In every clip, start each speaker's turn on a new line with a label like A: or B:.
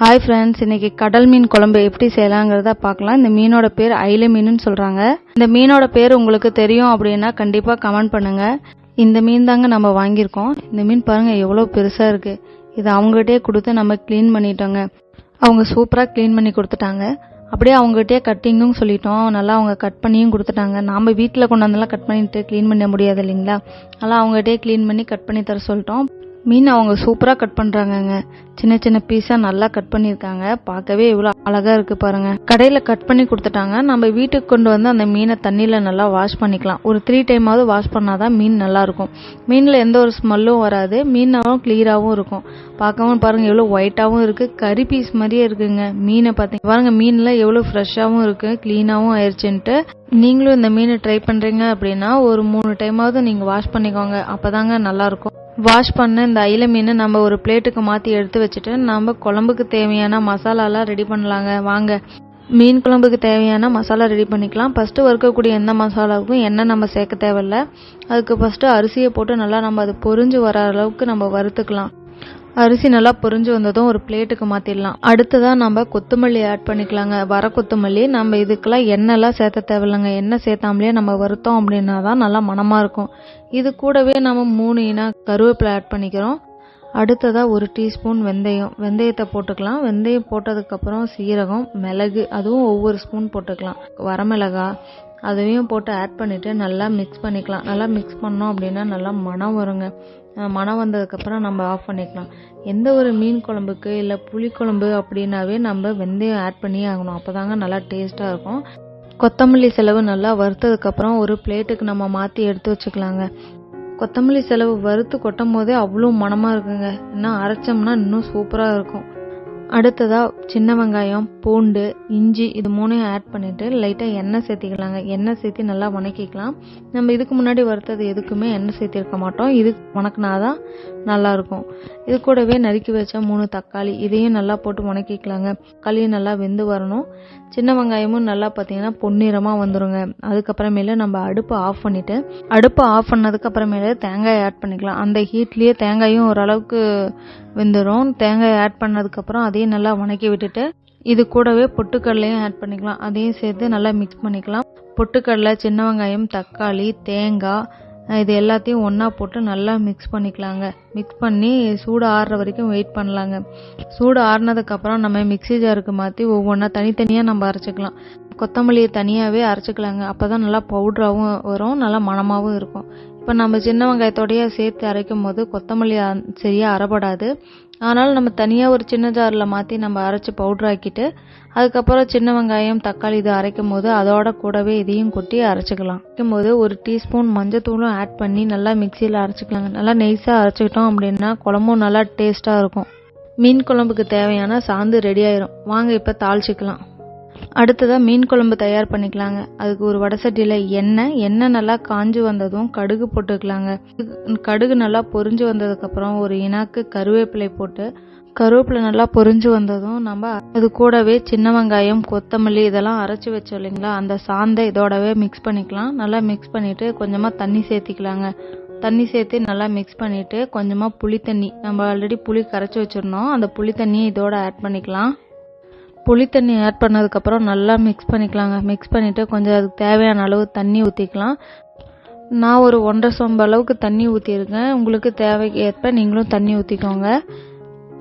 A: Hi friends இன்னைக்கு கடல் மீன் குழம்பு எப்படி செய்யலாங்கிறத பார்க்கலாம். இந்த மீனோட பேர் ஐல மீனுன்னு சொல்கிறாங்க இந்த மீனோட பேர் உங்களுக்கு தெரியும் அப்படின்னா கண்டிப்பாக கமெண்ட் பண்ணுங்க. இந்த மீன் தாங்க நம்ம வாங்கியிருக்கோம். இந்த மீன் பாருங்க எவ்வளோ பெருசாக இருக்கு. இதை அவங்ககிட்டயே கொடுத்து நம்ம க்ளீன் பண்ணிட்டோங்க. அவங்க சூப்பராக க்ளீன் பண்ணி கொடுத்துட்டாங்க. அப்படியே அவங்ககிட்டயே கட்டிங்கும் சொல்லிட்டோம். நல்லா அவங்க கட் பண்ணியும் கொடுத்துட்டாங்க. நாம் வீட்டில் கொண்டாந்துலாம் கட் பண்ணிட்டு க்ளீன் பண்ண முடியாது இல்லைங்களா? நல்லா அவங்ககிட்டயே க்ளீன் பண்ணி கட் பண்ணி தர சொல்லிட்டோம். மீன் அவங்க சூப்பராக கட் பண்ணுறாங்கங்க சின்ன சின்ன பீஸாக நல்லா கட் பண்ணியிருக்காங்க. பார்க்கவே இவ்வளோ அழகாக இருக்குது பாருங்க. கடையில் கட் பண்ணி கொடுத்துட்டாங்க. நம்ம வீட்டுக்கு கொண்டு வந்து அந்த மீனை தண்ணியில் நல்லா வாஷ் பண்ணிக்கலாம். ஒரு த்ரீ டைமாவது வாஷ் பண்ணால் தான் மீன் நல்லாயிருக்கும் மீனில் எந்த ஒரு ஸ்மெல்லும் வராது. மீனாகவும் கிளியராகவும் இருக்கும். பார்க்கவும் பாருங்கள் எவ்வளோ ஒயிட்டாகவும் இருக்குது கறி பீஸ் மாதிரியே இருக்குங்க. மீனை பார்த்தீங்க பாருங்க மீன்லாம் எவ்வளோ ஃப்ரெஷ்ஷாகவும் இருக்குது க்ளீனாகவும் ஆயிடுச்சுன்ட்டு நீங்களும் இந்த மீனை ட்ரை பண்ணுறீங்க அப்படின்னா ஒரு மூணு டைமாவது நீங்கள் வாஷ் பண்ணிக்கோங்க. அப்போதாங்க நல்லாயிருக்கும் வாஷ் பண்ண இந்த அயில மீன் நம்ம ஒரு பிளேட்டுக்கு மாற்றி எடுத்து வச்சுட்டு நம்ம குழம்புக்கு தேவையான மசாலாலாம் ரெடி பண்ணலாங்க. வாங்க. மீன் குழம்புக்கு தேவையான மசாலா ரெடி பண்ணிக்கலாம். ஃபஸ்ட்டு வறுக்கக்கூடிய எந்த மசாலாவுக்கும் எண்ணெய் நம்ம சேர்க்க தேவையில்ல. அதுக்கு ஃபஸ்ட்டு அரிசியை போட்டு நல்லா நம்ம அது பொரிஞ்சு வர அளவுக்கு நம்ம வறுத்துக்கலாம். அரிசி நல்லா பொரிஞ்சு வந்ததும் ஒரு பிளேட்டுக்கு மாற்றிடலாம் அடுத்ததாக நம்ம கொத்தமல்லி ஆட் பண்ணிக்கலாங்க. வர கொத்தமல்லி நம்ம இதுக்கெல்லாம் எண்ணெய்லாம் சேர்த்த தேவையில்லைங்க. எண்ணெய் சேர்த்தாமலே நம்ம வறுத்தோம் அப்படின்னா தான் நல்லா மணமாக இருக்கும். இது கூடவே நம்ம மூணு இனா கருவேப்பிலை ஆட் பண்ணிக்கிறோம். அடுத்ததாக ஒரு டீஸ்பூன் வெந்தயம். வெந்தயத்தை போட்டுக்கலாம். வெந்தயம் போட்டதுக்கப்புறம் சீரகம் மிளகு அதுவும் ஒவ்வொரு ஸ்பூன் போட்டுக்கலாம். வரமிளகா அதையும் போட்டு ஆட் பண்ணிவிட்டு நல்லா மிக்ஸ் பண்ணிக்கலாம். நல்லா மிக்ஸ் பண்ணோம் அப்படின்னா நல்லா மணம் வருங்க. மனம் மணம் வந்ததுக்கப்புறம் நம்ம ஆஃப் பண்ணிக்கலாம். எந்த ஒரு மீன் குழம்புக்கு இல்லை புளிக்குழம்பு அப்படின்னாவே நம்ம வெந்தயம் ஆட் பண்ணியே ஆகணும். அப்போ தாங்க நல்லா டேஸ்ட்டாக இருக்கும். கொத்தமல்லி செலவு நல்லா வறுத்ததுக்கப்புறம் ஒரு பிளேட்டுக்கு நம்ம மாற்றி எடுத்து வச்சுக்கலாங்க. கொத்தமல்லி செலவு வறுத்து கொட்டும் போதே அவ்வளோ மணமாக இருக்குங்க. இன்னும் அரைச்சோம்னா இன்னும் சூப்பராக இருக்கும். அடுத்ததாக சின்ன வெங்காயம் பூண்டு இஞ்சி இது மூணையும் ஆட் பண்ணிவிட்டு லைட்டாக எண்ணெய் சேர்த்திக்கலாங்க. எண்ணெய் சேர்த்து நல்லா வணக்கிக்கலாம். நம்ம இதுக்கு முன்னாடி வறுத்தது எதுக்குமே எண்ணெய் சேர்த்திருக்க மாட்டோம். இது வணக்கினாதான் நல்லாயிருக்கும். இது கூடவே நறுக்கி வச்ச மூணு தக்காளி இதையும் நல்லா போட்டு வணக்கிக்கலாங்க. தக்காளியும் நல்லா வெந்து வரணும். சின்ன வெங்காயமும் நல்லா பார்த்தீங்கன்னா பொன்னிறமாக வந்துருங்க. அதுக்கப்புறமேல நம்ம அடுப்பை ஆஃப் பண்ணிவிட்டு அடுப்பை ஆஃப் பண்ணதுக்கப்புறமேல தேங்காய் ஆட் பண்ணிக்கலாம். அந்த ஹீட்லேயே தேங்காயும் ஓரளவுக்கு வெந்துடும் தேங்காய் ஆட் பண்ணதுக்கப்புறம் அதையும் நல்லா வணக்கி விட்டுட்டு இது கூடவே பொட்டுக்கடலையும் ஆட் பண்ணிக்கலாம். அதையும் சேர்த்து நல்லா மிக்ஸ் பண்ணிக்கலாம். பொட்டுக்கடலை சின்ன வெங்காயம் தக்காளி தேங்காய் இது எல்லாத்தையும் ஒன்றா போட்டு நல்லா மிக்ஸ் பண்ணிக்கலாங்க. மிக்ஸ் பண்ணி சூடு ஆறுற வரைக்கும் வெயிட் பண்ணலாங்க. சூடு ஆறுனதுக்கப்புறம் நம்ம மிக்ஸி ஜாருக்கு மாற்றி ஒவ்வொன்றா தனித்தனியாக நம்ம அரைச்சிக்கலாம். கொத்தமல்லியை தனியாகவே அரைச்சிக்கலாங்க. அப்போ தான் நல்லா பவுட்ராகவும் வரும் நல்லா மணமாகவும் இருக்கும். இப்போ நம்ம சின்ன வெங்காயத்தோடையே சேர்த்து அரைக்கும் போது கொத்தமல்லி சரியாக அரைப்படாது. ஆனாலும் நம்ம தனியாக ஒரு சின்ன ஜாரில் மாற்றி நம்ம அரைச்சி பவுட்ரு ஆக்கிட்டு அதுக்கப்புறம் சின்ன வெங்காயம் தக்காளி இது அரைக்கும் போது அதோட கூடவே இதையும் கொட்டி அரைச்சிக்கலாம். அரைக்கும் போது ஒரு டீஸ்பூன் மஞ்சத்தூளும் ஆட் பண்ணி நல்லா மிக்சியில் அரைச்சிக்கலாங்க. நல்லா நெய்ஸாக அரைச்சிக்கிட்டோம் அப்படின்னா குழம்பும் நல்லா டேஸ்ட்டாக இருக்கும். மீன் குழம்புக்கு தேவையான சாந்து ரெடி ஆயிரும். வாங்க இப்போ தாளிச்சிக்கலாம். அடுத்ததாக மீன் குழம்பு தயார் பண்ணிக்கலாங்க. அதுக்கு ஒரு வடசட்டியில் எண்ணெய் எண்ணெய் நல்லா காஞ்சு வந்ததும் கடுகு போட்டுக்கலாங்க. கடுகு நல்லா பொரிஞ்சு வந்ததுக்கப்புறம் ஒரு இனாக்கு கருவேப்பிலை போட்டு கருவேப்பிலை நல்லா பொரிஞ்சு வந்ததும் நம்ம அது கூடவே சின்ன வெங்காயம் கொத்தமல்லி இதெல்லாம் அரைச்சி வச்சோம் இல்லைங்களா? அந்த சாந்தை இதோடவே மிக்ஸ் பண்ணிக்கலாம். நல்லா மிக்ஸ் பண்ணிட்டு கொஞ்சமாக தண்ணி சேர்த்திக்கலாங்க. தண்ணி சேர்த்து நல்லா மிக்ஸ் பண்ணிவிட்டு கொஞ்சமாக புளி தண்ணி நம்ம ஆல்ரெடி புளி கரைச்சி வச்சிருந்தோம். அந்த புளி தண்ணியை இதோட ஆட் பண்ணிக்கலாம். புளி தண்ணி ஆட் பண்ணதுக்கப்புறம் நல்லா மிக்ஸ் பண்ணிக்கலாங்க. மிக்ஸ் பண்ணிவிட்டு கொஞ்சம் அதுக்கு தேவையான அளவு தண்ணி ஊற்றிக்கலாம் நான் ஒரு ஒன்றரை சொம்பு அளவுக்கு தண்ணி ஊற்றிருக்கேன் உங்களுக்கு தேவைக்கு ஏற்ப நீங்களும் தண்ணி ஊற்றிக்கோங்க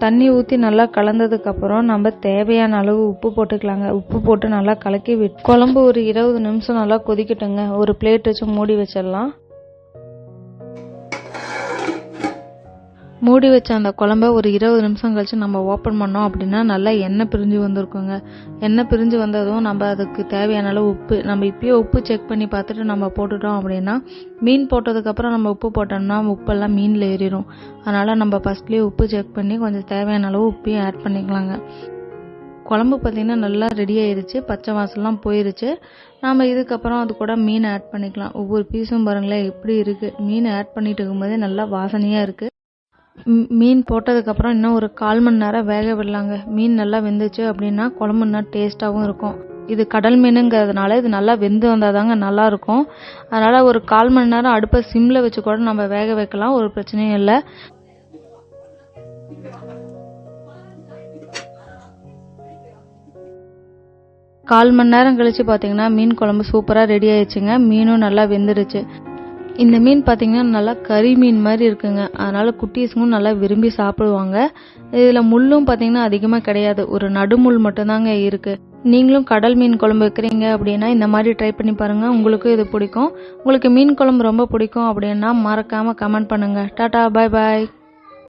A: தண்ணி ஊற்றி நல்லா கலந்ததுக்கப்புறம் நம்ம தேவையான அளவு உப்பு போட்டுக்கலாங்க. உப்பு போட்டு நல்லா கலக்கி விட் குழம்பு ஒரு இருபது நிமிஷம் நல்லா கொதிக்கட்டுங்க. ஒரு பிளேட் வச்சு மூடி வச்சிடலாம். மூடி வச்ச அந்த குழம்ப ஒரு இருபது நிமிஷம் கழிச்சு நம்ம ஓப்பன் பண்ணோம் அப்படின்னா நல்லா எண்ணெய் பிரிஞ்சு வந்திருக்குங்க. எண்ணெய் பிரிஞ்சு வந்ததும் நம்ம அதுக்கு தேவையான அளவு உப்பு நம்ம இப்பயே உப்பு செக் பண்ணி பார்த்துட்டு நம்ம போட்டுட்டோம் அப்படின்னா மீன் போட்டதுக்கப்புறம் நம்ம உப்பு போட்டோம்னா உப்பெல்லாம் மீனில் ஏறிடும் அதனால் நம்ம ஃபஸ்ட்லேயே உப்பு செக் பண்ணி கொஞ்சம் தேவையான அளவு உப்பையும் ஆட் பண்ணிக்கலாங்க. குழம்பு பார்த்திங்கன்னா நல்லா ரெடி ஆயிருச்சு பச்சை வாசல்லாம் போயிருச்சு. நாம் இதுக்கப்புறம் அது கூட மீன் ஆட் பண்ணிக்கலாம். ஒவ்வொரு பீஸும் பாருங்களேன் எப்படி இருக்குது மீன் ஆட் பண்ணிட்டு இருக்கும்போதே நல்லா வாசனையாக இருக்குது மீன் போட்டதுக்கப்புறம் இன்னும் ஒரு கால் மணி நேரம் வேக விடலாங்க. மீன் நல்லா வெந்துச்சு அப்படின்னா குழம்பு இன்னும் டேஸ்ட்டாகவும் இருக்கும். இது கடல் மீனுங்கிறதுனால இது நல்லா வெந்து வந்தால் தாங்க நல்லாயிருக்கும். அதனால் ஒரு கால் மணி நேரம் அடுப்பை சிம்மில் வச்சு கூட நம்ம வேக வைக்கலாம் ஒரு பிரச்சனையும் இல்லை. கால் மணி நேரம் கழித்து பார்த்தீங்கன்னா மீன் குழம்பு சூப்பராக ரெடி ஆயிடுச்சுங்க. மீனும் நல்லா வெந்துடுச்சு இந்த மீன் பார்த்தீங்கன்னா நல்லா கறி மீன் மாதிரி இருக்குங்க. அதனால் குட்டீஸுங்களும் நல்லா விரும்பி சாப்பிடுவாங்க. இதில் முள்ளும் பார்த்தீங்கன்னா அதிகமாக கிடையாது. ஒரு நடுமுள் மட்டும்தாங்க இருக்குது நீங்களும் கடல் மீன் குழம்பு வைக்கிறீங்க அப்படின்னா இந்த மாதிரி ட்ரை பண்ணி பாருங்கள் உங்களுக்கும் இது பிடிக்கும். உங்களுக்கு மீன் குழம்பு ரொம்ப பிடிக்கும் அப்படின்னா மறக்காம கமெண்ட் பண்ணுங்க. டாட்டா பாய் பாய்